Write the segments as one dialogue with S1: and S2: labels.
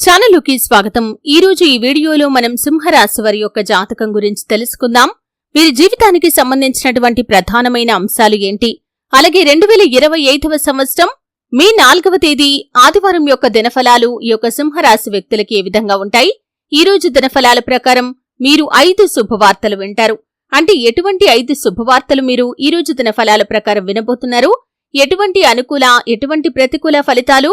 S1: ఛానలుకి స్వాగతం. ఈ రోజు ఈ వీడియోలో మనం సింహరాశి వారి యొక్క జాతకం గురించి తెలుసుకుందాం. వీరి జీవితానికి సంబంధించినటువంటి ప్రధానమైన అంశాలు ఏంటి? అలాగే రెండు వేల ఇరవై ఐదవ సంవత్సరం మే నాలుగవ తేదీ ఆదివారం యొక్క దినఫలాలు ఈ యొక్క సింహరాశి వ్యక్తులకి ఏ విధంగా ఉంటాయి? ఈ రోజు దినఫలాల ప్రకారం మీరు ఐదు శుభవార్తలు వింటారు. అంటే ఎటువంటి ఐదు శుభవార్తలు మీరు ఈ రోజు దినఫలాల ప్రకారం వినబోతున్నారు? ఎటువంటి అనుకూల ఎటువంటి ప్రతికూల ఫలితాలు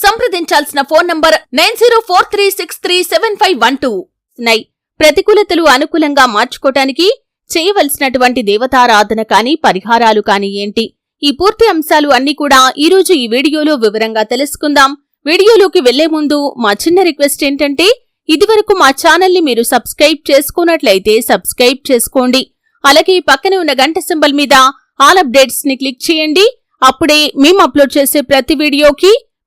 S1: సంప్రదించాల్సిన phone number nine zero four three six three seven five one two. నై ప్రతికూలతలు అనుకూలంగా మార్చుకోటానికి చేయవలసినటువంటి దేవతారాధన కాని పరిహారాలు కాని ఏంటి? ఈ పూర్తి అంశాలు అన్ని కూడా ఈరోజు ఈ వీడియోలో వివరంగా తెలుసుకుందాం. వీడియోలోకి వెళ్ళే ముందు మా చిన్న రిక్వెస్ట్ ఏంటంటే ఇదివరకు మా ఛానల్ని మీరు సబ్స్క్రైబ్ చేసుకున్నట్లయితే సబ్స్క్రైబ్ చేసుకోండి. అలాగే పక్కనే ఉన్న గంట సింబల్ మీద ఆల్ అప్డేట్స్ని క్లిక్ చేయండి. అప్పుడే మేము అప్లోడ్ చేసే ప్రతి వీడియోకి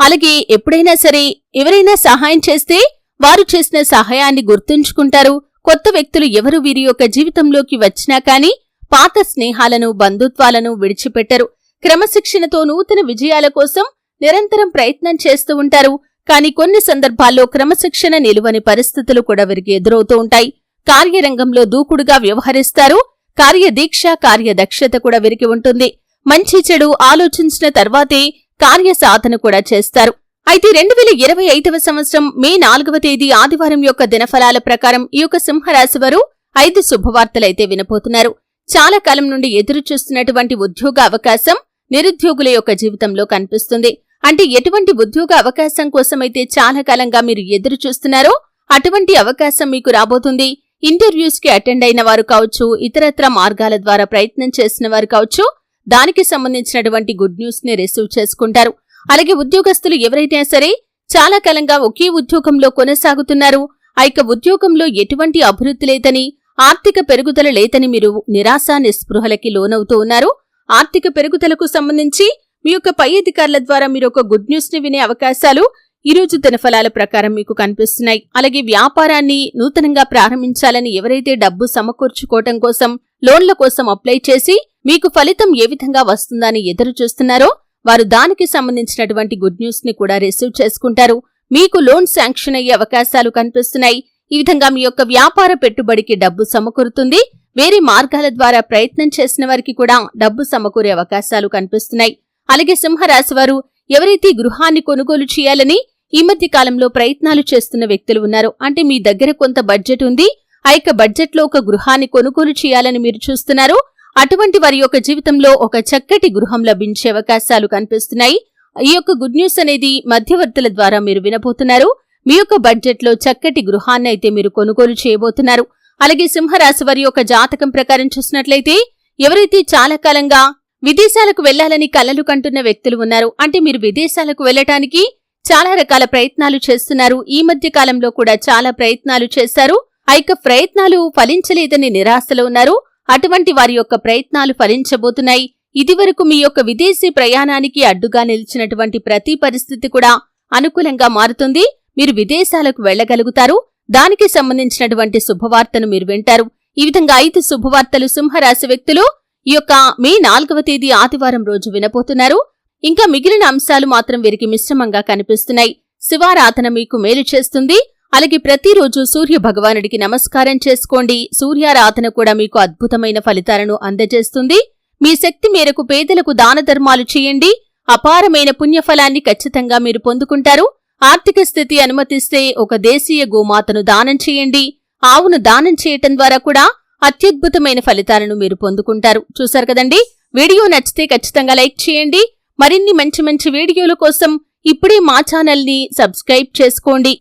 S1: అలాగే ఎప్పుడైనా సరే ఎవరైనా సహాయం చేస్తే వారు చేసిన సహాయాన్ని గుర్తుంచుకుంటారు. కొత్త వ్యక్తులు ఎవరు వీరి యొక్క జీవితంలోకి వచ్చినా కాని పాత స్నేహాలను బంధుత్వాలను విడిచిపెట్టరు. క్రమశిక్షణతో నూతన విజయాల కోసం నిరంతరం ప్రయత్నం చేస్తూ ఉంటారు. కానీ కొన్ని సందర్భాల్లో క్రమశిక్షణ నిలువని పరిస్థితులు కూడా వీరికి ఎదురవుతూ ఉంటాయి. కార్యరంగంలో దూకుడుగా వ్యవహరిస్తారు. కార్యదీక్ష కార్యదక్షత కూడా వీరికి ఉంటుంది. మంచి చెడు ఆలోచించిన తర్వాతే కార్యసాధన కూడా చేస్తారు. అయితే రెండు వేల ఇరవై ఐదవ సంవత్సరం మే నాలుగవ తేదీ ఆదివారం యొక్క దినఫలాల ప్రకారం ఈ యొక్క సింహరాశి వారు ఐదు శుభవార్తలైతే వినపోతున్నారు చాలా కాలం నుండి ఎదురు చూస్తున్నటువంటి ఉద్యోగ అవకాశం నిరుద్యోగుల యొక్క జీవితంలో కనిపిస్తుంది. అంటే ఎటువంటి ఉద్యోగ అవకాశం కోసమైతే చాలా కాలంగా మీరు ఎదురు చూస్తున్నారో అటువంటి అవకాశం మీకు రాబోతుంది. ఇంటర్వ్యూస్కి అటెండ్ అయిన వారు కావచ్చు ఇతరత్ర మార్గాల ద్వారా ప్రయత్నం చేసిన వారు కావచ్చు దానికి సంబంధించినటువంటి గుడ్ న్యూస్ని రిసీవ్ చేసుకుంటారు. అలాగే ఉద్యోగస్తులు ఎవరైతే సరే చాలా కాలంగా ఒకే ఉద్యోగంలో కొనసాగుతున్నారు. ఆ యొక్క ఉద్యోగంలో ఎటువంటి అభివృద్ధి లేదని ఆర్థిక పెరుగుదల లేదని మీరు నిరాశ నిస్పృహలకి లోనవుతూ ఉన్నారు. ఆర్థిక పెరుగుదలకు సంబంధించి మీ యొక్క పై అధికారుల ద్వారా మీరు ఒక గుడ్ న్యూస్ని వినే అవకాశాలు ఈ రోజు దినఫలాల ప్రకారం మీకు కనిపిస్తున్నాయి. అలాగే వ్యాపారాన్ని నూతనంగా ప్రారంభించాలని ఎవరైతే డబ్బు సమకూర్చుకోవటం కోసం లోన్ల కోసం అప్లై చేసి మీకు ఫలితం ఏ విధంగా వస్తుందని ఎదురు చూస్తున్నారో వారు దానికి సంబంధించినటువంటి గుడ్ న్యూస్ని కూడా రిసీవ్ చేసుకుంటారు. మీకు లోన్ శాంక్షన్ అయ్యే అవకాశాలు కనిపిస్తున్నాయి. ఈ విధంగా మీ యొక్క వ్యాపార పెట్టుబడికి డబ్బు సమకూరుతుంది. వేరే మార్గాల ద్వారా ప్రయత్నం చేసిన వారికి కూడా డబ్బు సమకూరే అవకాశాలు కనిపిస్తున్నాయి. అలాగే సింహరాశి వారు ఎవరైతే గృహాన్ని కొనుగోలు చేయాలని ఈ మధ్య కాలంలో ప్రయత్నాలు చేస్తున్న వ్యక్తులు ఉన్నారు. అంటే మీ దగ్గర కొంత బడ్జెట్ ఉంది. ఆ యొక్క బడ్జెట్లో ఒక గృహాన్ని కొనుగోలు చేయాలని మీరు చూస్తున్నారు. అటువంటి వారి యొక్క జీవితంలో ఒక చక్కటి గృహం లభించే అవకాశాలు కనిపిస్తున్నాయి. ఈ యొక్క గుడ్ న్యూస్ అనేది మధ్యవర్తుల ద్వారా మీరు వినబోతున్నారు. మీ యొక్క బడ్జెట్లో చక్కటి గృహాన్ని అయితే మీరు కొనుగోలు చేయబోతున్నారు. అలాగే సింహరాశి వారి యొక్క జాతకం ప్రకారం చూసినట్లయితే ఎవరైతే చాలా కాలంగా విదేశాలకు వెళ్ళాలని కలలు కంటున్న వ్యక్తులు ఉన్నారు. అంటే మీరు విదేశాలకు వెళ్ళటానికి చాలా రకాల ప్రయత్నాలు చేస్తున్నారు. ఈ మధ్య కాలంలో కూడా చాలా ప్రయత్నాలు చేశారు. ఆ యొక్క ప్రయత్నాలు ఫలించలేదని నిరాశలో ఉన్నారు. అటువంటి వారి యొక్క ప్రయత్నాలు ఫలించబోతున్నాయి. ఇదివరకు మీ యొక్క విదేశీ ప్రయాణానికి అడ్డుగా నిలిచినటువంటి ప్రతి పరిస్థితి కూడా అనుకూలంగా మారుతుంది. మీరు విదేశాలకు వెళ్ళగలుగుతారు దానికి సంబంధించినటువంటి శుభవార్తను మీరు వింటారు. ఈ విధంగా ఐదు శుభవార్తలు సింహరాశి వ్యక్తులు ఈ యొక్క మే నాలుగవ తేదీ ఆదివారం రోజు వినపోతున్నారు ఇంకా మిగిలిన అంశాలు మాత్రం వీరికి మిశ్రమంగా కనిపిస్తున్నాయి. శివారాధన మీకు మేలు చేస్తుంది. అలాగే ప్రతిరోజు సూర్య భగవానుడికి నమస్కారం చేసుకోండి. సూర్యారాధన కూడా మీకు అద్భుతమైన ఫలితాలను అందజేస్తుంది. మీ శక్తి మేరకు పేదలకు దాన ధర్మాలు చేయండి. అపారమైన పుణ్యఫలాన్ని ఖచ్చితంగా మీరు పొందుకుంటారు. ఆర్థిక స్థితి అనుమతిస్తే ఒక దేశీయ గోమాతను దానం చేయండి. ఆవును దానం చేయటం ద్వారా కూడా అత్యద్భుతమైన ఫలితాలను మీరు పొందుకుంటారు. చూశారు కదండి? వీడియో నచ్చితే ఖచ్చితంగా లైక్ చేయండి. మరిన్ని మంచి మంచి వీడియోల కోసం ఇప్పుడే మా ఛానల్ని సబ్స్క్రైబ్ చేసుకోండి.